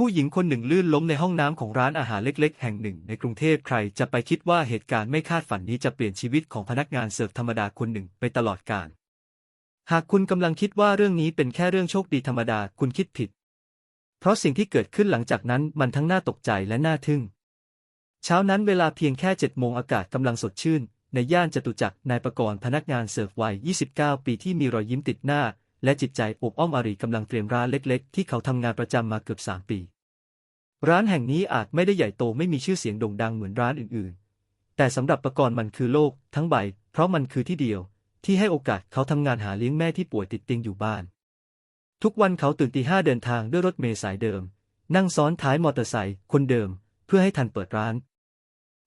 ผู้หญิงคนหนึ่งลื่นล้มในห้องน้ำของร้านอาหารเล็กๆ แห่งหนึ่งในกรุงเทพใครจะไปคิดว่าเหตุการณ์ไม่คาดฝันนี้จะเปลี่ยนชีวิตของพนักงานเสิร์ฟธรรมดาคนหนึ่งไปตลอดกาลหากคุณกำลังคิดว่าเรื่องนี้เป็นแค่เรื่องโชคดีธรรมดาคุณคิดผิด เพราะสิ่งที่เกิดขึ้นหลังจากนั้นมันทั้งน่าตกใจและน่าทึ่ง เช้านั้นเวลาเพียงแค่เจ็ดโมงอากาศกำลังสดชื่น ในย่านจตุจักรนายประกรณ์พนักงานเสิร์ฟวัย 29 ปีที่มีรอยยิ้มติดหน้า และจิตใจอบอ้อมอารีกำลังเตรียมร้านเล็กๆ ที่เขาทำงานประจำมาเกือบสามปี ร้านแห่งนี้อาจไม่ได้ใหญ่โตไม่มีชื่อเสียงโด่งดังเหมือนร้านอื่นๆ แต่สำหรับประกรณ์มันคือโลกทั้งใบ เพราะมันคือที่เดียว ที่ให้โอกาสเขาทำงานหาเลี้ยงแม่ที่ป่วยติดเตียงอยู่บ้าน ทุกวันเขาตื่นตีห้าเดินทางด้วยรถเมล์สายเดิม นั่งซ้อนท้ายมอเตอร์ไซค์คนเดิม เพื่อให้ทันเปิดร้าน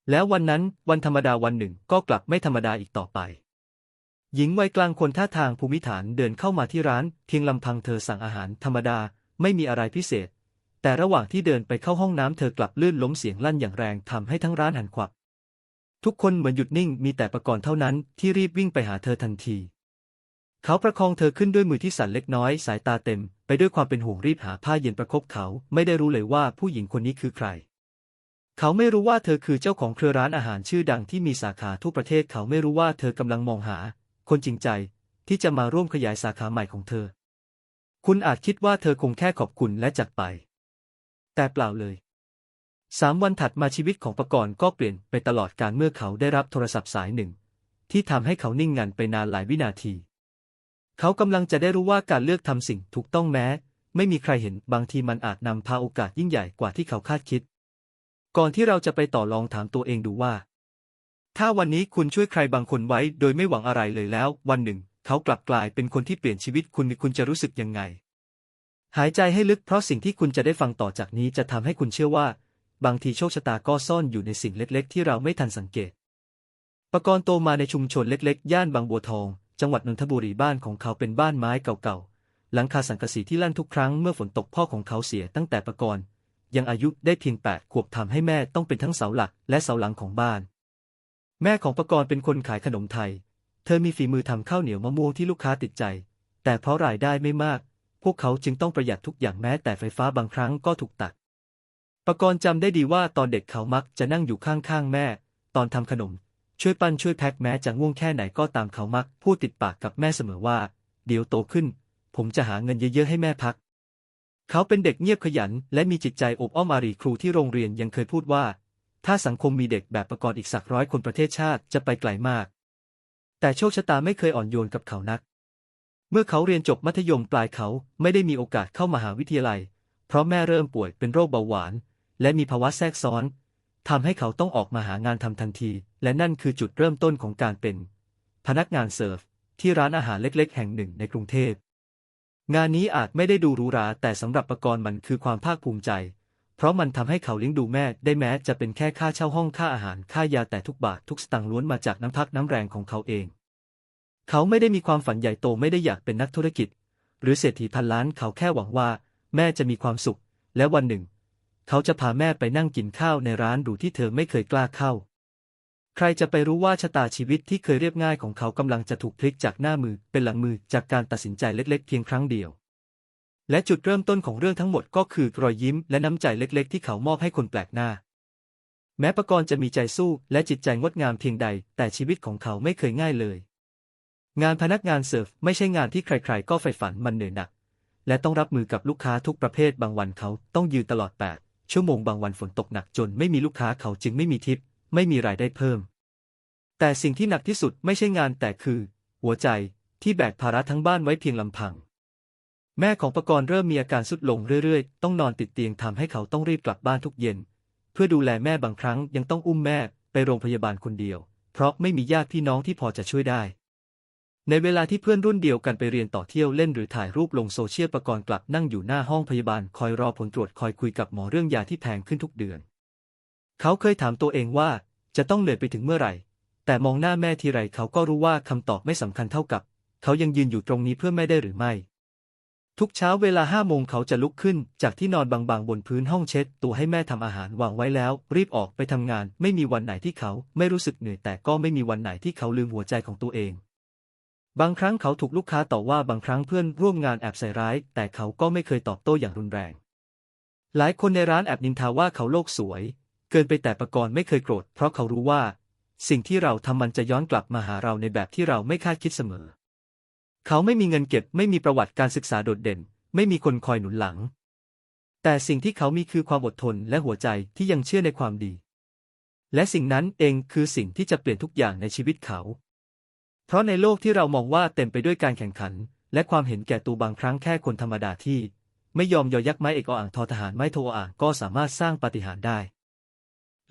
แล้ววันนั้นวันธรรมดาวันหนึ่งก็กลับไม่ธรรมดาอีกต่อไป หญิงวัยกลางคนท่าทางภูมิฐานเดินเข้ามาที่ร้าน เพียงลำพังเธอสั่งอาหารธรรมดาไม่มีอะไรพิเศษ แต่ระหว่างที่เดินไปเข้าห้องน้ำเธอกลับลื่นล้มเสียงลั่นอย่างแรงทำให้ทั้งร้านหันขวับ ทุกคนเหมือนหยุดนิ่งมีแต่ประกรณ์เท่านั้นที่รีบวิ่งไปหาเธอทันที เขาประคองเธอขึ้นด้วยมือที่สั่นเล็กน้อยสายตาเต็ม ไปด้วยความเป็นห่วงรีบหาผ้าเย็นประคบเขาไม่ได้รู้เลยว่าผู้หญิงคนนี้คือใครเขาไม่รู้ว่าเธอคือเจ้าของเครือร้านอาหารชื่อดังที่มีสาขาทั่วประเทศ เขาไม่รู้ว่าเธอกำลังมองหา คนจริงใจ ที่จะมาร่วมขยายสาขาใหม่ของเธอ คุณอาจคิดว่าเธอคงแค่ขอบคุณและจากไป แต่เปล่าเลยสามวันถัดมาชีวิตของประกรณ์ก็เปลี่ยนไปตลอดการเมื่อเขาได้รับโทรศัพท์สายหนึ่ง ที่ทำให้เขานิ่งงันไปนานหลายวินาที เขากำลังจะได้รู้ว่าการเลือกทำสิ่งถูกต้องแม้ ไม่มีใครเห็นบางทีมันอาจนำพาโอกาสยิ่งใหญ่กว่าที่เขาคาดคิด ก่อนที่เราจะไปต่อลองถามตัวเองดูว่า ถ้าวันนี้คุณช่วยใครบางคนไว้โดยไม่หวังอะไรเลยแล้ว วันหนึ่ง เขากลับกลายเป็นคนที่เปลี่ยนชีวิตคุณคุณจะรู้สึกยังไง หายใจให้ลึกเพราะสิ่งที่คุณจะได้ฟังต่อจากนี้จะทำให้คุณเชื่อว่า บางทีโชคชะตาก็ซ่อนอยู่ในสิ่งเล็กๆ ที่เราไม่ทันสังเกตประกรณ์โตมาในชุมชนเล็กๆ ย่านบางบัวทอง จังหวัดนนทบุรีบ้านของเขาเป็นบ้านไม้เก่าๆ หลังคาสังกะสีที่ลั่นทุกครั้งเมื่อฝนตกพ่อของเขาเสียตั้งแต่ประกรณ์ยังอายุได้เพียงแปดขวบทำให้แม่ต้องเป็นทั้งเสาหลักและเสาหลังของบ้าน แม่ของประกรณ์เป็นคนขายขนมไทย เธอมีฝีมือทำข้าวเหนียวมะม่วงที่ลูกค้าติดใจ แต่เพราะรายได้ไม่มาก พวกเขาจึงต้องประหยัดทุกอย่างแม้แต่ไฟฟ้าบางครั้งก็ถูกตัดประกรณ์จำได้ดีว่าตอนเด็กเขามักจะนั่งอยู่ข้างๆแม่ ตอนทำขนม ช่วยปั้นช่วยแพ็คแม้จะง่วงแค่ไหนก็ตามเขามัก พูดติดปากกับแม่เสมอว่า เดี๋ยวโตขึ้น ผมจะหาเงินเยอะๆให้แม่พัก เขาเป็นเด็กเงียบขยัน และมีจิตใจอบอ้อมอารีครูที่โรงเรียนยังเคยพูดว่า ถ้าสังคมมีเด็กแบบประกรณ์อีกสักร้อยคนประเทศชาติจะไปไกลมาก แต่โชคชะตาไม่เคยอ่อนโยนกับเขานัก เมื่อเขาเรียนจบมัธยมปลายเขาไม่ได้มีโอกาสเข้ามหาวิทยาลัย เพราะแม่เริ่มป่วยเป็นโรคเบาหวาน และมีภาวะแทรกซ้อนทำให้เขาต้องออกมาหางานทำทันที และนั่นคือจุดเริ่มต้นของการเป็น พนักงานเสิร์ฟที่ร้านอาหารเล็ก ๆ แห่งหนึ่งในกรุงเทพ งานนี้อาจไม่ได้ดูหรูหราแต่สำหรับประกรณ์มันคือความภาคภูมิใจ เพราะมันทำให้เขาเลี้ยงดูแม่ได้แม้จะเป็นแค่ค่าเช่าห้องค่าอาหารค่ายาแต่ทุกบาททุกสตางค์ล้วนมาจากน้ำพักน้ำแรงของเขาเอง เขาไม่ได้มีความฝันใหญ่โตไม่ได้อยากเป็นนักธุรกิจ หรือเศรษฐีพันล้านเขาแค่หวังว่า แม่จะมีความสุข และวันหนึ่ง เขาจะพาแม่ไปนั่งกินข้าวในร้านหรูที่เธอไม่เคยกล้าเข้า ใครจะไปรู้ว่าชะตาชีวิตที่เคยเรียบง่ายของเขากำลังจะถูกพลิกจากหน้ามือเป็นหลังมือจากการตัดสินใจเล็ก ๆ เพียงครั้งเดียว และจุดเริ่มต้นของเรื่องทั้งหมดก็คือรอยยิ้มและน้ำใจเล็กๆ ที่เขามอบให้คนแปลกหน้า แม้ประกรณ์จะมีใจสู้และจิตใจงดงามเพียงใด แต่ชีวิตของเขาไม่เคยง่ายเลย งานพนักงานเสิร์ฟไม่ใช่งานที่ใครๆ ก็ใฝ่ฝันมันเหนื่อยหนัก และต้องรับมือกับลูกค้าทุกประเภทบางวันเขาต้องยืนตลอด 8 ชั่วโมงบางวันฝนตกหนักจนไม่มีลูกค้าเขาจึงไม่มีทิป ไม่มีรายได้เพิ่ม แต่สิ่งที่หนักที่สุดไม่ใช่งานแต่คือ หัวใจที่แบกภาระทั้งบ้านไว้เพียงลำพัง แม่ของประกรณ์เริ่มมีอาการสุดลงเรื่อยๆ ต้องนอนติดเตียงทำให้เขาต้องรีบกลับบ้านทุกเย็น เพื่อดูแลแม่บางครั้งยังต้องอุ้มแม่ไปโรงพยาบาลคนเดียว เพราะไม่มีญาติพี่น้องที่พอจะช่วยได้ ในเวลาที่เพื่อนรุ่นเดียวกันไปเรียนต่อเที่ยวเล่นหรือถ่ายรูปลงโซเชียลประกรณ์กลับนั่งอยู่หน้าห้องพยาบาลคอยรอผลตรวจคอยคุยกับหมอเรื่องยาที่แพงขึ้นทุกเดือน เขาเคยถามตัวเองว่าจะต้องเหนื่อยไปถึงเมื่อไหร่ แต่มองหน้าแม่ทีไรเขาก็รู้ว่าคำตอบไม่สำคัญเท่ากับ เขายังยืนอยู่ตรงนี้เพื่อแม่ได้หรือไม่ ทุกเช้าเวลาห้าโมงเขาจะลุกขึ้น จากที่นอนบางๆ บนพื้นห้องเช็ด ตัวให้แม่ทำอาหารวางไว้แล้ว รีบออกไปทำงาน ไม่มีวันไหนที่เขาไม่รู้สึกเหนื่อยแต่ก็ไม่มีวันไหนที่เขาลืมหัวใจของตัวเอง บางครั้งเขาถูกลูกค้าต่อว่าบางครั้งเพื่อนร่วมงานแอบใส่ร้าย แต่เขาก็ไม่เคยตอบโต้อย่างรุนแรง หลายคนในร้านแอบนินทาว่าเขาโลกสวย เกินไปแต่ประกรณ์ไม่เคยโกรธ เพราะเขารู้ว่า สิ่งที่เราทำมันจะย้อนกลับมาหาเราในแบบที่เราไม่คาดคิดเสมอ เขาไม่มีเงินเก็บ ไม่มีประวัติการศึกษาโดดเด่น ไม่มีคนคอยหนุนหลัง แต่สิ่งที่เขามีคือความอดทนและหัวใจที่ยังเชื่อในความดี และสิ่งนั้นเองคือสิ่งที่จะเปลี่ยนทุกอย่างในชีวิตเขา เพราะในโลกที่เรามองว่าเต็มไปด้วยการแข่งขัน และความเห็นแก่ตัวบางครั้งแค่คนธรรมดาที่ ไม่ยอมยอยักไม้เอกอ่างทอทหารไม้โทอ่างก็สามารถสร้างปาฏิหาริย์ได้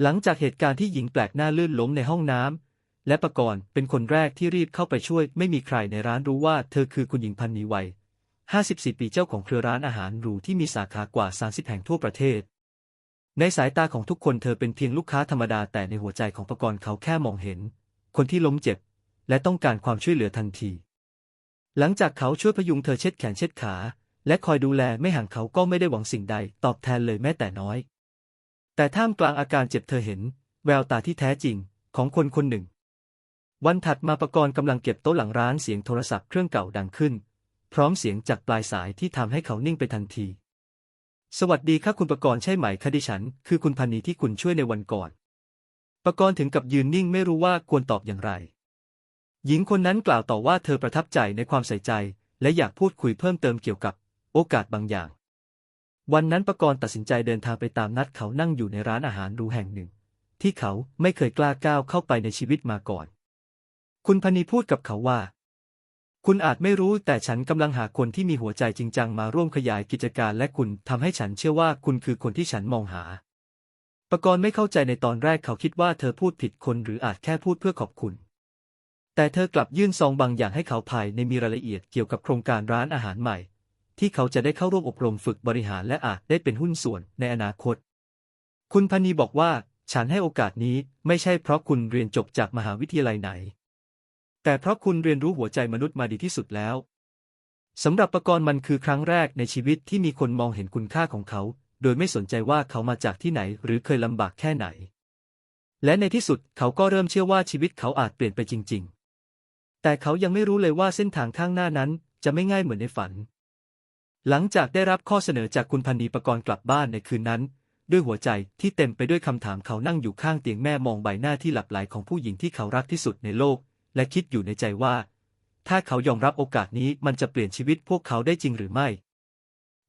หลังจากเหตุการณ์ที่หญิงแปลกหน้าลื่นล้มในห้องน้ำ และประกรณ์เป็นคนแรกที่รีบเข้าไปช่วย ไม่มีใครในร้านรู้ว่าเธอคือคุณหญิงพันนีวัย 54 ปีเจ้าของเครือร้านอาหารหรูที่มีสาขากว่า 30 แห่งทั่วประเทศ ในสายตาของทุกคนเธอเป็นเพียงลูกค้าธรรมดาแต่ในหัวใจของประกรณ์เขาแค่มองเห็น คนที่ล้มเจ็บ และต้องการความช่วยเหลือทันที หลังจากเขาช่วยพยุงเธอเช็ดแขนเช็ดขา และคอยดูแลไม่ห่างเขาก็ไม่ได้หวังสิ่งใดตอบแทนเลยแม้แต่น้อย แต่ท่ามกลางอาการเจ็บเธอเห็น แววตาที่แท้จริงของคนคนหนึ่ง วันถัดมาประกรณ์กำลังเก็บโต๊ะหลังร้านเสียงโทรศัพท์เครื่องเก่าดังขึ้น พร้อมเสียงจากปลายสายที่ทำให้เขานิ่งไปทันที สวัสดีค่ะคุณประกรณ์ใช่ไหมคะดิฉัน คือคุณพันนีที่คุณช่วยในวันก่อนประกรณ์ถึงกับยืนนิ่งไม่รู้ว่าควรตอบอย่างไร หญิงคนนั้นกล่าวต่อว่าเธอประทับใจในความใส่ใจ และอยากพูดคุยเพิ่มเติมเกี่ยวกับ โอกาสบางอย่าง วันนั้นประกรณ์ตัดสินใจเดินทางไปตามนัดเขานั่งอยู่ในร้านอาหารรูแห่งหนึ่ง ที่เขาไม่เคยกล้าก้าวเข้าไปในชีวิตมาก่อน คุณพนีพูดกับเขาว่า คุณอาจไม่รู้แต่ฉันกำลังหาคนที่มีหัวใจจริงจังมาร่วมขยายกิจการและคุณทำให้ฉันเชื่อว่าคุณคือคนที่ฉันมองหาประกรณ์ไม่เข้าใจในตอนแรกเขาคิดว่าเธอพูดผิดคนหรืออาจแค่พูดเพื่อขอบคุณ แต่เธอกลับยื่นซองบางอย่างให้เขาภายในมีรายละเอียดเกี่ยวกับโครงการร้านอาหารใหม่ ที่เขาจะได้เข้าร่วมอบรมฝึกบริหารและอาจได้เป็นหุ้นส่วนในอนาคต คุณพนีบอกว่าฉันให้โอกาสนี้ไม่ใช่เพราะคุณเรียนจบจากมหาวิทยาลัยไหน แต่เพราะคุณเรียนรู้หัวใจมนุษย์มาดีที่สุดแล้วสำหรับประกรณ์มันคือครั้งแรกในชีวิตที่มีคนมองเห็นคุณค่าของเขา โดยไม่สนใจว่าเขามาจากที่ไหนหรือเคยลำบากแค่ไหน และในที่สุดเขาก็เริ่มเชื่อว่าชีวิตเขาอาจเปลี่ยนไปจริง ๆ แต่เขายังไม่รู้เลยว่าเส้นทางข้างหน้านั้นจะไม่ง่ายเหมือนในฝัน หลังจากได้รับข้อเสนอจากคุณพันนีประกรณ์กลับบ้านในคืนนั้น ด้วยหัวใจที่เต็มไปด้วยคำถามเขานั่งอยู่ข้างเตียงแม่มองใบหน้าที่หลับไหลของผู้หญิงที่เขารักที่สุดในโลก และคิดอยู่ในใจว่า ถ้าเขายอมรับโอกาสนี้มันจะเปลี่ยนชีวิตพวกเขาได้จริงหรือไม่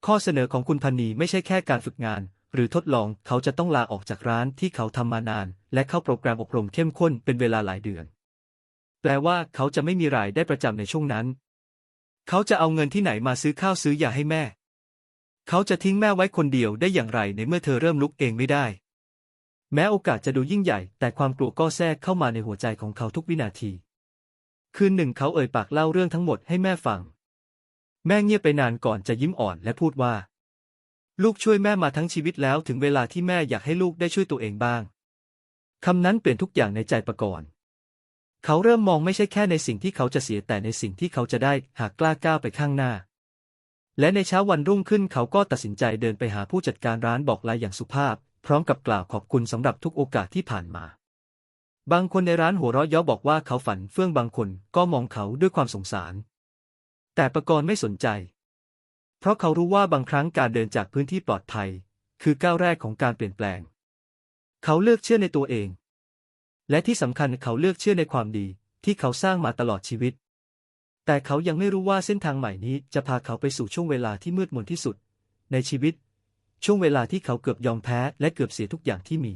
ข้อเสนอของคุณพันนีไม่ใช่แค่การฝึกงาน หรือทดลองเขาจะต้องลาออกจากร้านที่เขาทำมานาน และเข้าโปรแกรมอบรมเข้มข้นเป็นเวลาหลายเดือน แปลว่าเขาจะไม่มีรายได้ประจำในช่วงนั้น เขาจะเอาเงินที่ไหนมาซื้อข้าวซื้อยาให้แม่ เขาจะทิ้งแม่ไว้คนเดียวได้อย่างไรในเมื่อเธอเริ่มลุกเองไม่ได้แม้โอกาสจะดูยิ่งใหญ่ แต่ความกลัวก็แทรกเข้ามาในหัวใจของเขาทุกวินาที คืนหนึ่งเขาเอ่ยปากเล่าเรื่องทั้งหมดให้แม่ฟัง แม่เงียบไปนานก่อนจะยิ้มอ่อนและพูดว่า ลูกช่วยแม่มาทั้งชีวิตแล้วถึงเวลาที่แม่อยากให้ลูกได้ช่วยตัวเองบ้างคำนั้นเปลี่ยนทุกอย่างในใจประกรณ์เขาเริ่มมองไม่ใช่แค่ในสิ่งที่เขาจะเสียแต่ในสิ่งที่เขาจะได้หากกล้าก้าวไปข้างหน้า และในเช้าวันรุ่งขึ้นเขาก็ตัดสินใจเดินไปหาผู้จัดการร้านบอกลาอย่างสุภาพ พร้อมกับกล่าวขอบคุณสำหรับทุกโอกาสที่ผ่านมา บางคนในร้านหัวเราะเย้อบอกว่าเขาฝันเฟื่องบางคนก็มองเขาด้วยความสงสาร แต่ประกรณ์ไม่สนใจ เพราะเขารู้ว่าบางครั้งการเดินจากพื้นที่ปลอดภัย คือก้าวแรกของการเปลี่ยนแปลง เขาเลือกเชื่อในตัวเอง และที่สำคัญเขาเลือกเชื่อในความดีที่เขาสร้างมาตลอดชีวิต แต่เขายังไม่รู้ว่าเส้นทางใหม่นี้จะพาเขาไปสู่ช่วงเวลาที่มืดมนที่สุด ในชีวิต ช่วงเวลาที่เขาเกือบยอมแพ้และเกือบเสียทุกอย่างที่มี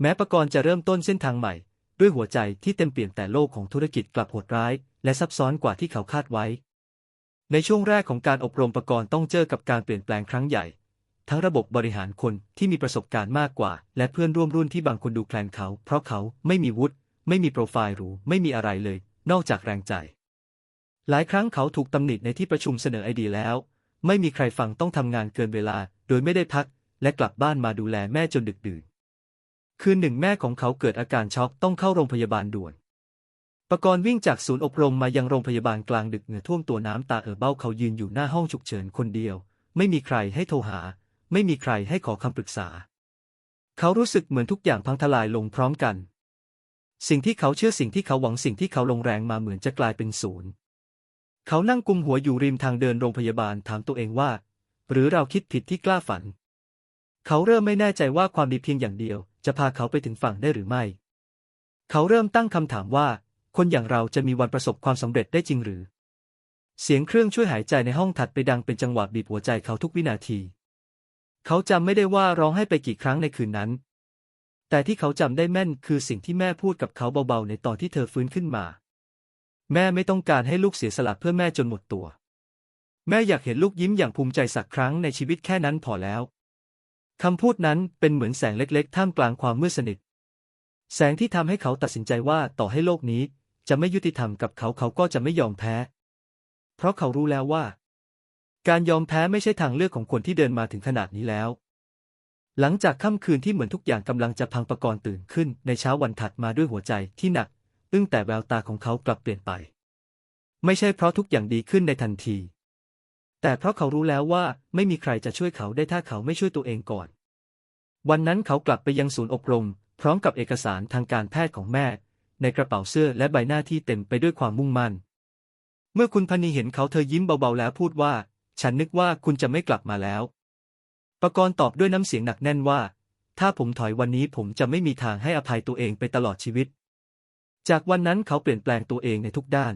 แม้ประกรณ์จะเริ่มต้นเส้นทางใหม่ ด้วยหัวใจที่เต็มเปี่ยมแต่โลกของธุรกิจกลับโหดร้าย และซับซ้อนกว่าที่เขาคาดไว้ ในช่วงแรกของการอบรมประกรณ์ต้องเจอกับการเปลี่ยนแปลงครั้งใหญ่ ทั้งระบบบริหารคนที่มีประสบการณ์มากกว่า และเพื่อนร่วมรุ่นที่บางคนดูแคลนเขา เพราะเขาไม่มีวุฒิไม่มีโปรไฟล์หรูไม่มีอะไรเลย นอกจากแรงใจ หลายครั้งเขาถูกตำหนิในที่ประชุมเสนอไอเดียแล้ว ไม่มีใครฟังต้องทำงานเกินเวลา โดยไม่ได้พัก และกลับบ้านมาดูแลแม่จนดึกดื่น คืนหนึ่งแม่ของเขาเกิดอาการช็อกต้องเข้าโรงพยาบาลด่วนประกรณ์วิ่งจากศูนย์อบรมมายังโรงพยาบาลกลางดึกเหงื่อท่วมตัวน้ำตาเอ่อเบ้าเขายืนอยู่หน้าห้องฉุกเฉินคนเดียว ไม่มีใครให้โทรหา ไม่มีใครให้ขอคำปรึกษา เขารู้สึกเหมือนทุกอย่างพังทลายลงพร้อมกัน สิ่งที่เขาเชื่อสิ่งที่เขาหวังสิ่งที่เขาลงแรงมาเหมือนจะกลายเป็นศูนย์ เขานั่งกุมหัวอยู่ริมทางเดินโรงพยาบาลถามตัวเองว่า หรือเราคิดผิดที่กล้าฝัน เขาเริ่มไม่แน่ใจว่าความดีเพียงอย่างเดียว จะพาเขาไปถึงฝั่งได้หรือไม่ เขาเริ่มตั้งคำถามว่า คนอย่างเราจะมีวันประสบความสำเร็จได้จริงหรือ เสียงเครื่องช่วยหายใจในห้องถัดไปดังเป็นจังหวะบีบหัวใจเขาทุกวินาที เขาจำไม่ได้ว่าร้องให้ไปกี่ครั้งในคืนนั้น แต่ที่เขาจำได้แม่นคือสิ่งที่แม่พูดกับเขาเบาๆ ในตอนที่เธอฟื้นขึ้นมา แม่ไม่ต้องการให้ลูกเสียสละเพื่อแม่จนหมดตัว แม่อยากเห็นลูกยิ้มอย่างภูมิใจสักครั้งในชีวิตแค่นั้นพอแล้ว คำพูดนั้นเป็นเหมือนแสงเล็กๆ ท่ามกลางความมืดสนิท แสงที่ทำให้เขาตัดสินใจว่าต่อให้โลกนี้ จะไม่ยุติธรรมกับเขาเขาก็จะไม่ยอมแพ้ เพราะเขารู้แล้วว่า การยอมแพ้ไม่ใช่ทางเลือกของคนที่เดินมาถึงขนาดนี้แล้ว หลังจากค่ำคืนที่เหมือนทุกอย่างกำลังจะพังประกรตื่นขึ้น ในเช้าวันถัดมาด้วยหัวใจที่หนัก อึ้งแต่แววตาของเขากลับเปลี่ยนไป ไม่ใช่เพราะทุกอย่างดีขึ้นในทันที แต่เพราะเขารู้แล้วว่าไม่มีใครจะช่วยเขาได้ถ้าเขาไม่ช่วยตัวเองก่อน วันนั้นเขากลับไปยังศูนย์อบรม พร้อมกับเอกสารทางการแพทย์ของแม่ ในกระเป๋าเสื้อและใบหน้าที่เต็มไปด้วยความมุ่งมั่น เมื่อคุณพนีเห็นเขาเธอยิ้มเบาๆแล้วพูดว่า ฉันนึกว่าคุณจะไม่กลับมาแล้วประกรณ์ตอบด้วยน้ำเสียงหนักแน่นว่า ถ้าผมถอยวันนี้ผมจะไม่มีทางให้อภัยตัวเองไปตลอดชีวิต จากวันนั้นเขาเปลี่ยนแปลงตัวเองในทุกด้าน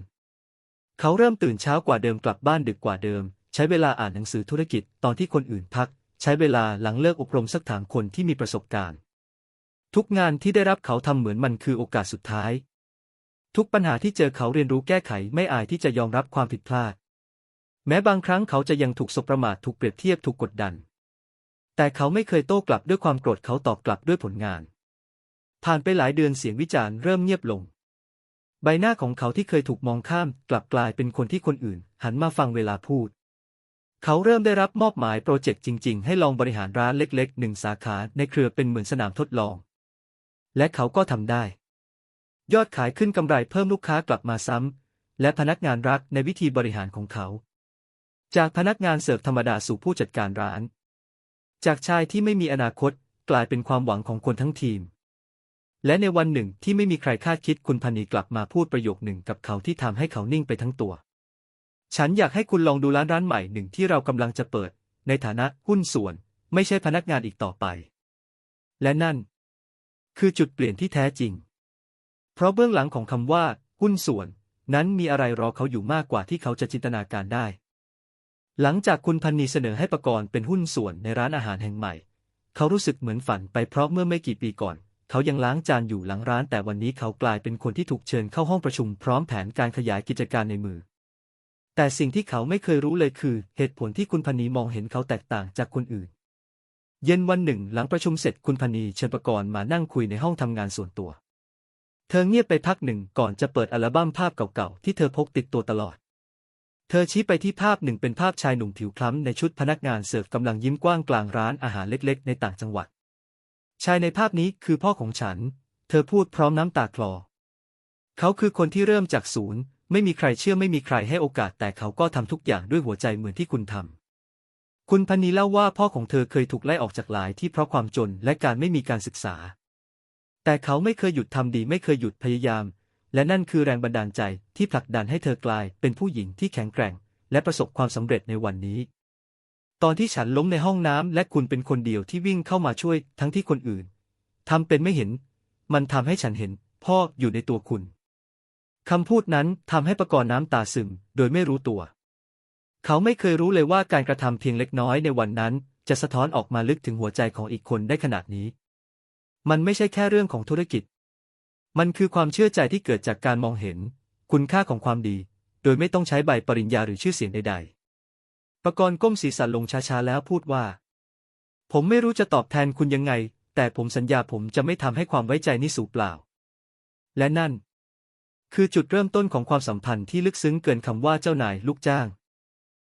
เขาเริ่มตื่นเช้ากว่าเดิมกลับบ้านดึกกว่าเดิม ใช้เวลาอ่านหนังสือธุรกิจตอนที่คนอื่นพัก ใช้เวลาหลังเลิกอบรมสักถามคนที่มีประสบการณ์ ทุกงานที่ได้รับเขาทำเหมือนมันคือโอกาสสุดท้าย ทุกปัญหาที่เจอเขาเรียนรู้แก้ไขไม่อายที่จะยอมรับความผิดพลาด แม้บางครั้งเขาจะยังถูกสบประมาทถูกเปรียบเทียบถูกกดดัน แต่เขาไม่เคยโต้กลับด้วยความโกรธเขาตอบกลับด้วยผลงาน ผ่านไปหลายเดือนเสียงวิจารณ์เริ่มเงียบลงใบหน้าของเขาที่เคยถูกมองข้าม กลับกลายเป็นคนที่คนอื่น หันมาฟังเวลาพูด เขาเริ่มได้รับมอบหมายโปรเจกต์จริง ๆ ให้ลองบริหารร้านเล็กๆหนึ่งสาขาในเครือเป็นเหมือนสนามทดลอง และเขาก็ทำได้ ยอดขายขึ้นกำไรเพิ่มลูกค้ากลับมาซ้ำ และพนักงานรักในวิธีบริหารของเขา จากพนักงานเสิร์ฟธรรมดาสู่ผู้จัดการร้าน จากชายที่ไม่มีอนาคตกลายเป็นความหวังของคนทั้งทีม และในวันหนึ่งที่ไม่มีใครคาดคิดคุณพันีกลับมาพูดประโยคหนึ่งกับเขาที่ทำให้เขานิ่งไปทั้งตัว ฉันอยากให้คุณลองดูร้านร้านใหม่หนึ่งที่เรากำลังจะเปิด ในฐานะหุ้นส่วน ไม่ใช่พนักงานอีกต่อไป และนั่น คือจุดเปลี่ยนที่แท้จริง เพราะเบื้องหลังของคำว่า หุ้นส่วน นั้นมีอะไรรอเขาอยู่มากกว่าที่เขาจะจินตนาการได้ หลังจากคุณพันนีเสนอให้ประกรณ์เป็นหุ้นส่วนในร้านอาหารแห่งใหม่ เขารู้สึกเหมือนฝันไปเพราะเมื่อไม่กี่ปีก่อนเขายังล้างจานอยู่หลังร้านแต่วันนี้เขากลายเป็นคนที่ถูกเชิญเข้าห้องประชุมพร้อมแผนการขยายกิจการในมือ แต่สิ่งที่เขาไม่เคยรู้เลยคือ เหตุผลที่คุณพันนีมองเห็นเขาแตกต่างจากคนอื่น เย็นวันหนึ่ง หลังประชุมเสร็จคุณพันนีเชิญประกรณ์มานั่งคุยในห้องทำงานส่วนตัว เธอเงียบไปพักหนึ่งก่อนจะเปิดอัลบั้มภาพเก่าๆ ที่เธอพกติดตัวตลอด เธอชี้ไปที่ภาพหนึ่งเป็นภาพชายหนุ่มผิวคล้ำในชุดพนักงานเสิร์ฟกำลังยิ้มกว้างกลางร้านอาหารเล็กๆ ในต่างจังหวัด ชายในภาพนี้คือพ่อของฉัน เธอพูดพร้อมน้ำตาคลอ เขาคือคนที่เริ่มจากศูนย์ ไม่มีใครเชื่อไม่มีใครให้โอกาสแต่เขาก็ทำทุกอย่างด้วยหัวใจเหมือนที่คุณทำ คุณพันนีเล่าว่าพ่อของเธอเคยถูกไล่ออกจากหลายที่เพราะความจนและการไม่มีการศึกษา แต่เขาไม่เคยหยุดทำดีไม่เคยหยุดพยายาม และนั่นคือแรงบันดาลใจที่ผลักดันให้เธอกลายเป็นผู้หญิงที่แข็งแกร่ง และประสบความสำเร็จในวันนี้ ตอนที่ฉันล้มในห้องน้ำและคุณเป็นคนเดียวที่วิ่งเข้ามาช่วยทั้งที่คนอื่นทำเป็นไม่เห็น มันทำให้ฉันเห็นพ่ออยู่ในตัวคุณ คำพูดนั้นทำให้ประกรณ์น้ำตาซึมโดยไม่รู้ตัว เขาไม่เคยรู้เลยว่าการกระทำเพียงเล็กน้อยในวันนั้น จะสะท้อนออกมาลึกถึงหัวใจของอีกคนได้ขนาดนี้ มันไม่ใช่แค่เรื่องของธุรกิจ มันคือความเชื่อใจที่เกิดจากการมองเห็น คุณค่าของความดี โดยไม่ต้องใช้ใบปริญญาหรือชื่อเสียงใด ๆ ประกรณ์ก้มศีรษะลงช้าๆแล้วพูดว่า ผมไม่รู้จะตอบแทนคุณยังไง แต่ผมสัญญาผมจะไม่ทำให้ความไว้ใจนี้สูญเปล่า และนั่น คือจุดเริ่มต้นของความสัมพันธ์ที่ลึกซึ้งเกินคำว่าเจ้านายลูกจ้าง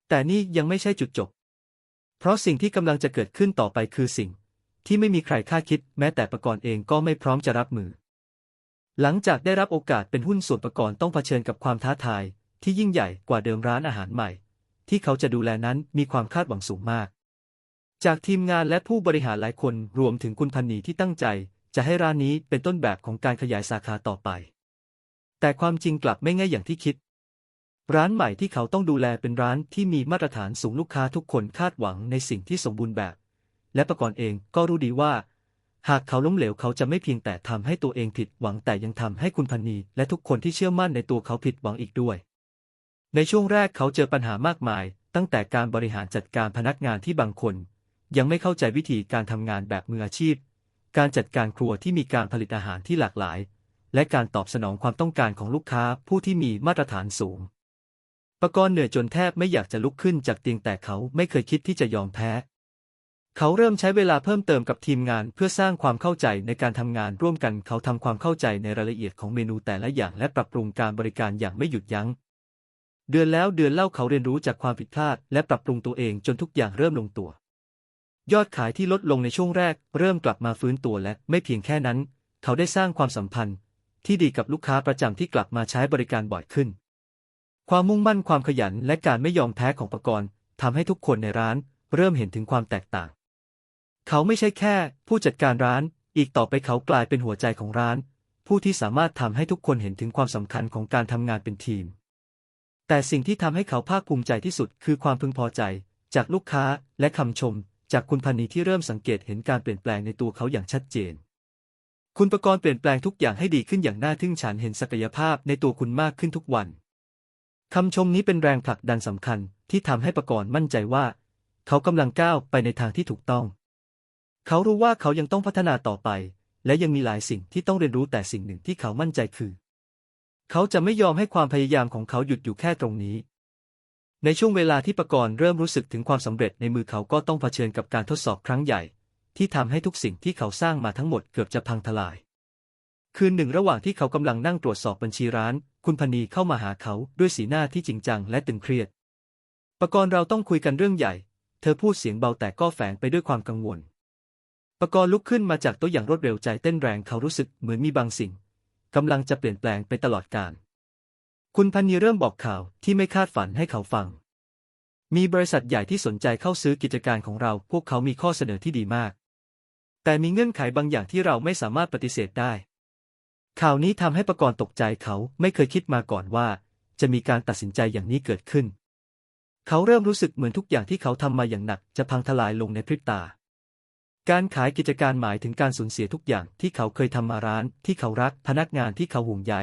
แต่นี่ยังไม่ใช่จุดจบ เพราะสิ่งที่กำลังจะเกิดขึ้นต่อไปคือสิ่ง ที่ไม่มีใครคาดคิด แม้แต่ประกรณ์เองก็ไม่พร้อมจะรับมือ หลังจากได้รับโอกาสเป็นหุ้นส่วนประกรณ์ต้องเผชิญกับความท้าทาย ที่ยิ่งใหญ่กว่าเดิมร้านอาหารใหม่ ที่เขาจะดูแลนั้นมีความคาดหวังสูงมาก จากทีมงานและผู้บริหารหลายคนรวมถึงคุณพันนีที่ตั้งใจ จะให้ร้านนี้เป็นต้นแบบของการขยายสาขาต่อไป แต่ความจริงกลับไม่ง่ายอย่างที่คิด ร้านใหม่ที่เขาต้องดูแลเป็นร้านที่มีมาตรฐานสูงลูกค้าทุกคนคาดหวังในสิ่งที่สมบูรณ์แบบ และประกรณ์เองก็รู้ดีว่า หากเขาล้มเหลวเขาจะไม่เพียงแต่ทำให้ตัวเองผิดหวังแต่ยังทำให้คุณพันนีและทุกคนที่เชื่อมั่นในตัวเขาผิดหวังอีกด้วย ในช่วงแรกเขาเจอปัญหามากมาย ตั้งแต่การบริหารจัดการพนักงานที่บางคน ยังไม่เข้าใจวิธีการทำงานแบบมืออาชีพ การจัดการครัวที่มีการผลิตอาหารที่หลากหลาย และการตอบสนองความต้องการของลูกค้าผู้ที่มีมาตรฐานสูง ประกรณ์เหนื่อยจนแทบไม่อยากจะลุกขึ้นจากเตียงแต่เขาไม่เคยคิดที่จะยอมแพ้ เขาเริ่มใช้เวลาเพิ่มเติมกับทีมงานเพื่อสร้างความเข้าใจในการทำงานร่วมกัน เขาทำความเข้าใจในรายละเอียดของเมนูแต่ละอย่างและปรับปรุงการบริการอย่างไม่หยุดยัง้ง เดือนแล้วเดือนเล่าเขาเรียนรู้จากความผิดพลาด และปรับปรุงตัวเองจนทุกอย่างเริ่มลงตัวยอดขายที่ลดลงในช่วงแรก เริ่มกลับมาฟื้นตัวและไม่เพียงแค่นั้น เขาได้สร้างความสัมพันธ์ ที่ดีกับลูกค้าประจำที่กลับมาใช้บริการบ่อยขึ้น ความมุ่งมั่นความขยันและการไม่ยอมแพ้ของประกรณ์ทำให้ทุกคนในร้านเริ่มเห็นถึงความแตกต่าง เขาไม่ใช่แค่ ผู้จัดการร้าน อีกต่อไปเขากลายเป็นหัวใจของร้าน ผู้ที่สามารถทำให้ทุกคนเห็นถึงความสำคัญของการทำงานเป็นทีม แต่สิ่งที่ทำให้เขาภาคภูมิใจที่สุดคือความพึงพอใจ จากลูกค้าและคำชม จากคุณพันนีที่เริ่มสังเกตเห็นการเปลี่ยนแปลงในตัวเขาอย่างชัดเจน คุณประกรณ์เปลี่ยนแปลงทุกอย่างให้ดีขึ้นอย่างน่าทึ่งฉันเห็นศักยภาพในตัวคุณมากขึ้นทุกวัน คำชมนี้เป็นแรงผลักดันสำคัญที่ทำให้ประกรณ์มั่นใจว่า เขากำลังก้าวไปในทางที่ถูกต้อง เขารู้ว่าเขายังต้องพัฒนาต่อไป และยังมีหลายสิ่งที่ต้องเรียนรู้แต่สิ่งหนึ่งที่เขามั่นใจคือ เขาจะไม่ยอมให้ความพยายามของเขาหยุดอยู่แค่ตรงนี้ ในช่วงเวลาที่ประกรณ์เริ่มรู้สึกถึงความสำเร็จในมือเขาก็ต้องเผชิญกับการทดสอบครั้งใหญ่ ที่ทำให้ทุกสิ่งที่เขาสร้างมาทั้งหมดเกือบจะพังทลาย คืนหนึ่งระหว่างที่เขากำลังนั่งตรวจสอบบัญชีร้าน คุณพนีเข้ามาหาเขาด้วยสีหน้าที่จริงจังและตึงเครียดปรกรณ์เราต้องคุยกันเรื่องใหญ่ เธอพูดเสียงเบาแต่ก็แฝงไปด้วยความกังวลปรกรณ์ลุกขึ้นมาจากโต๊ะอย่างรวดเร็วใจเต้นแรงเขารู้สึกเหมือนมีบางสิ่งกำลังจะเปลี่ยนแปลงไปตลอดกาลคุณพันนีเริ่มบอกข่าวที่ไม่คาดฝันให้เขาฟัง มีบริษัทใหญ่ที่สนใจเข้าซื้อกิจการของเรา พวกเขามีข้อเสนอที่ดีมาก แต่มีเงื่อนไขบางอย่างที่เราไม่สามารถปฏิเสธได้ ข่าวนี้ทำให้ประกรณ์ตกใจเขาไม่เคยคิดมาก่อนว่า จะมีการตัดสินใจอย่างนี้เกิดขึ้น เขาเริ่มรู้สึกเหมือนทุกอย่างที่เขาทำมาอย่างหนักจะพังทลายลงในพริบตา การขายกิจการหมายถึงการสูญเสียทุกอย่างที่เขาเคยทำมาร้าน ที่เขารักพนักงานที่เขาห่วงใย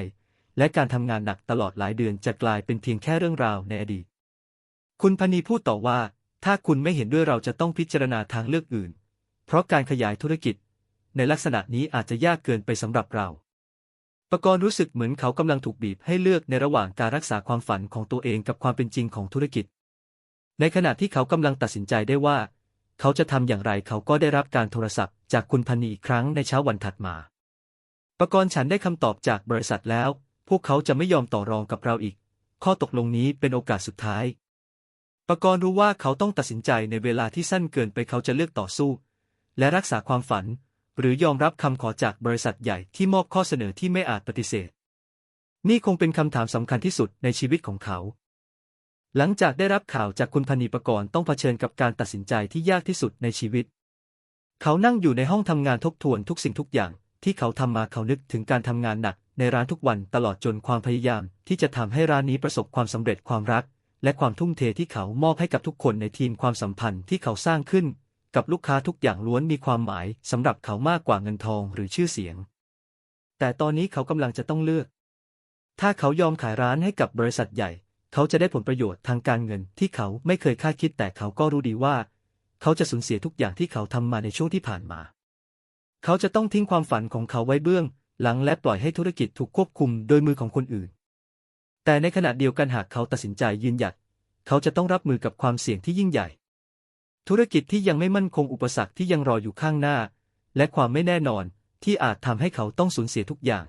และการทำงานหนักตลอดหลายเดือนจะกลายเป็นเพียงแค่เรื่องราวในอดีต คุณพนีพูดต่อว่า ถ้าคุณไม่เห็นด้วยเราจะต้องพิจารณาทางเลือกอื่น เพราะการขยายธุรกิจ ในลักษณะนี้อาจจะยากเกินไปสำหรับเรา ประกรณ์รู้สึกเหมือนเขากำลังถูกบีบให้เลือกในระหว่างการรักษาความฝันของตัวเองกับความเป็นจริงของธุรกิจ ในขณะที่เขากำลังตัดสินใจได้ว่า เขาจะทำอย่างไรเขาก็ได้รับการโทรศัพท์จากคุณพันีอีกครั้งในเช้าวันถัดมา ประกรณ์ฉันได้คำตอบจากบริษัทแล้ว พวกเขาจะไม่ยอมต่อรองกับเราอีก ข้อตกลงนี้เป็นโอกาสสุดท้ายประกรณ์รู้ว่าเขาต้องตัดสินใจในเวลาที่สั้นเกินไปเขาจะเลือกต่อสู้ และรักษาความฝัน หรือยอมรับคำขอจากบริษัทใหญ่ที่มอบข้อเสนอที่ไม่อาจปฏิเสธ นี่คงเป็นคำถามสำคัญที่สุดในชีวิตของเขา หลังจากได้รับข่าวจากคุณพนีประกรณ์ต้องเผชิญกับการตัดสินใจที่ยากที่สุดในชีวิต เขานั่งอยู่ในห้องทำงานทบทวนทุกสิ่งทุกอย่างที่เขาทำมาเขานึกถึงการทำงานหนักในร้านทุกวันตลอดจนความพยายามที่จะทำให้ร้านนี้ประสบความสำเร็จความรัก และความทุ่มเทที่เขามอบให้กับทุกคนในทีมความสัมพันธ์ที่เขาสร้างขึ้น กับลูกค้าทุกอย่างล้วนมีความหมายสำหรับเขามากกว่าเงินทองหรือชื่อเสียง แต่ตอนนี้เขากำลังจะต้องเลือก ถ้าเขายอมขายร้านให้กับบริษัทใหญ่ เขาจะได้ผลประโยชน์ทางการเงินที่เขาไม่เคยคาดคิดแต่เขาก็รู้ดีว่า เขาจะสูญเสียทุกอย่างที่เขาทำมาในช่วงที่ผ่านมา เขาจะต้องทิ้งความฝันของเขาไว้เบื้อง หลังและปล่อยให้ธุรกิจถูกควบคุมโดยมือของคนอื่น แต่ในขณะเดียวกันหากเขาตัดสินใจยืนหยัด เขาจะต้องรับมือกับความเสี่ยงที่ยิ่งใหญ่ ธุรกิจที่ยังไม่มั่นคงอุปสรรคที่ยังรออยู่ข้างหน้า และความไม่แน่นอนที่อาจทำให้เขาต้องสูญเสียทุกอย่าง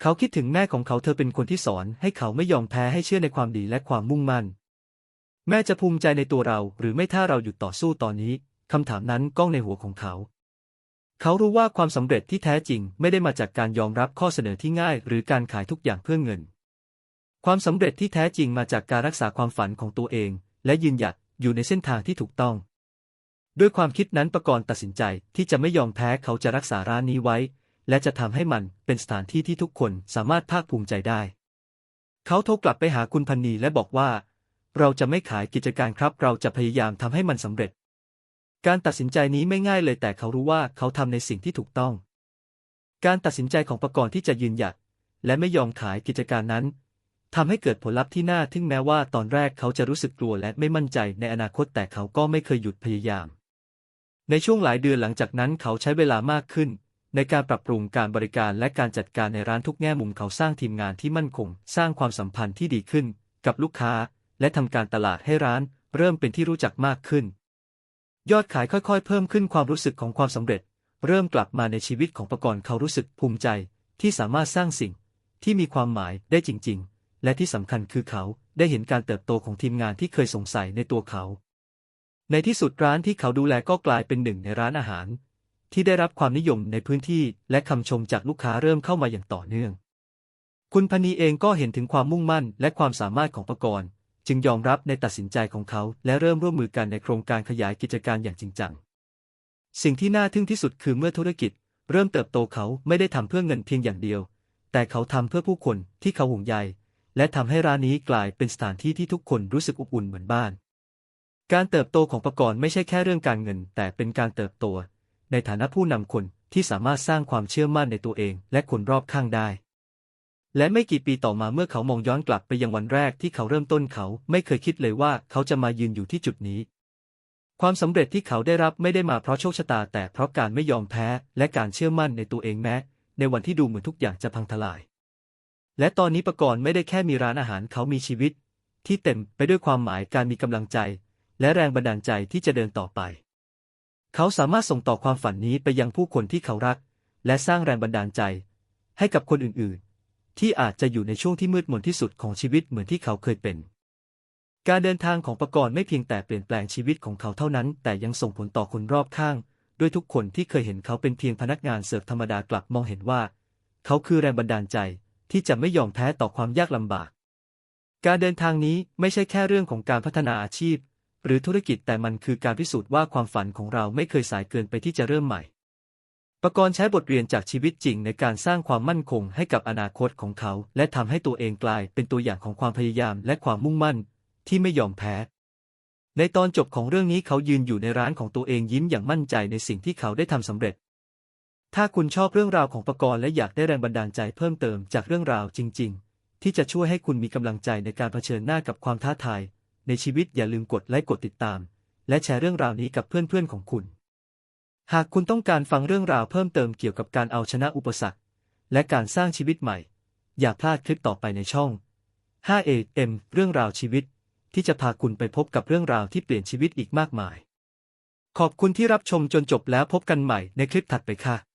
เขาคิดถึงแม่ของเขาเธอเป็นคนที่สอนให้เขาไม่ยอมแพ้ให้เชื่อในความดีและความมุ่งมั่น แม่จะภูมิใจในตัวเราหรือไม่ถ้าเราหยุดต่อสู้ตอนนี้คำถามนั้นก้องในหัวของเขา เขารู้ว่าความสำเร็จที่แท้จริงไม่ได้มาจากการยอมรับข้อเสนอที่ง่าย หรือการขายทุกอย่างเพื่อเงิน ความสำเร็จที่แท้จริงมาจากการรักษาความฝันของตัวเอง และยืนหยัด อยู่ในเส้นทางที่ถูกต้อง ด้วยความคิดนั้นประกรณ์ตัดสินใจที่จะไม่ยอมแพ้เขาจะรักษาร้านนี้ไว้ และจะทำให้มันเป็นสถานที่ที่ทุกคนสามารถภาคภูมิใจได้ เขาโทรกลับไปหาคุณพันนีและบอกว่า เราจะไม่ขายกิจการครับ เราจะพยายามทำให้มันสำเร็จ การตัดสินใจนี้ไม่ง่ายเลยแต่เขารู้ว่าเขาทำในสิ่งที่ถูกต้อง การตัดสินใจของประกรณ์ที่จะยืนหยัดและไม่ยอมขายกิจการนั้น ทำให้เกิดผลลัพธ์ที่น่าทึ่งแม้ว่าตอนแรกเขาจะรู้สึกกลัวและไม่มั่นใจในอนาคตแต่เขาก็ไม่เคยหยุดพยายาม ในช่วงหลายเดือนหลังจากนั้นเขาใช้เวลามากขึ้น ในการปรับปรุงการบริการและการจัดการในร้านทุกแง่มุมเขาสร้างทีมงานที่มั่นคง สร้างความสัมพันธ์ที่ดีขึ้น กับลูกค้า และทำการตลาดให้ร้าน เริ่มเป็นที่รู้จักมากขึ้น ยอดขายค่อยๆ เพิ่มขึ้นความรู้สึกของความสำเร็จ เริ่มกลับมาในชีวิตของประกรณ์เขารู้สึกภูมิใจ ที่สามารถสร้างสิ่ง ที่มีความหมายได้จริง ๆ และที่สำคัญคือเขาได้เห็นการเติบโตของทีมงานที่เคยสงสัยในตัวเขา ในที่สุดร้านที่เขาดูแลก็กลายเป็นหนึ่งในร้านอาหาร ที่ได้รับความนิยมในพื้นที่และคำชมจากลูกค้าเริ่มเข้ามาอย่างต่อเนื่อง คุณพนีเองก็เห็นถึงความมุ่งมั่นและความสามารถของประกรณ์จึงยอมรับในตัดสินใจของเขา และเริ่มร่วมมือกันในโครงการขยายกิจการอย่างจริงจัง สิ่งที่น่าทึ่งที่สุดคือเมื่อธุรกิจ เริ่มเติบโตเขาไม่ได้ทำเพื่อเงินเพียงอย่างเดียว แต่เขาทำเพื่อผู้คนที่เขาห่วงใย และทำให้ร้านนี้กลายเป็นสถานที่ที่ทุกคนรู้สึกอบอุ่นเหมือนบ้าน การเติบโตของประกรณ์ไม่ใช่แค่เรื่องการเงิน แต่เป็นการเติบโต ในฐานะผู้นำคนที่สามารถสร้างความเชื่อมั่นในตัวเอง และคนรอบข้างได้ และไม่กี่ปีต่อมาเมื่อเขามองย้อนกลับไปยังวันแรกที่เขาเริ่มต้นเขาไม่เคยคิดเลยว่าเขาจะมายืนอยู่ที่จุดนี้ ความสำเร็จที่เขาได้รับไม่ได้มาเพราะโชคชะตา แต่เพราะการไม่ยอมแพ้ และการเชื่อมั่นในตัวเองแม้ ในวันที่ดูเหมือนทุกอย่างจะพังทลาย และตอนนี้ประกรณ์ไม่ได้แค่มีร้านอาหารเขามีชีวิต ที่เต็มไปด้วยความหมายการมีกำลังใจ และแรงบันดาลใจที่จะเดินต่อไป เขาสามารถส่งต่อความฝันนี้ไปยังผู้คนที่เขารัก และสร้างแรงบันดาลใจ ให้กับคนอื่นๆ ที่อาจจะอยู่ในช่วงที่มืดมนที่สุดของชีวิตเหมือนที่เขาเคยเป็น การเดินทางของประกรณ์ไม่เพียงแต่เปลี่ยนแปลงชีวิตของเขาเท่านั้น แต่ยังส่งผลต่อคนรอบข้างด้วยทุกคนที่เคยเห็นเขาเป็นเพียงพนักงานเสิร์ฟธรรมดากลับมองเห็นว่า เขาคือแรงบันดาลใจ ที่จะไม่ยอมแพ้ต่อความยากลำบาก การเดินทางนี้ไม่ใช่แค่เรื่องของการพัฒนาอาชีพ หรือธุรกิจแต่มันคือการพิสูจน์ว่าความฝันของเราไม่เคยสายเกินไปที่จะเริ่มใหม่ประกรณ์ใช้บทเรียนจากชีวิตจริงในการสร้างความมั่นคงให้กับอนาคตของเขา และทำให้ตัวเองกลายเป็นตัวอย่างของความพยายามและความมุ่งมั่น ที่ไม่ยอมแพ้ ในตอนจบของเรื่องนี้เขายืนอยู่ในร้านของตัวเองยิ้มอย่างมั่นใจในสิ่งที่เขาได้ทำสำเร็จ ถ้าคุณชอบเรื่องราวของประกรณ์และอยากได้แรงบันดาลใจเพิ่มเติมจากเรื่องราวจริง ๆ ที่จะช่วยให้คุณมีกำลังใจในการเผชิญหน้ากับความท้าทาย ในชีวิตอย่าลืมกดไลค์กดติดตาม และแชร์เรื่องราวนี้กับเพื่อนๆของคุณ หากคุณต้องการฟังเรื่องราวเพิ่มเติมเกี่ยวกับการเอาชนะอุปสรรค และการสร้างชีวิตใหม่ อย่าพลาดคลิปต่อไปในช่อง 5AM เรื่องราวชีวิต ที่จะพาคุณไปพบกับเรื่องราวที่เปลี่ยนชีวิตอีกมากมาย ขอบคุณที่รับชมจนจบแล้วพบกันใหม่ในคลิปถัดไปค่ะ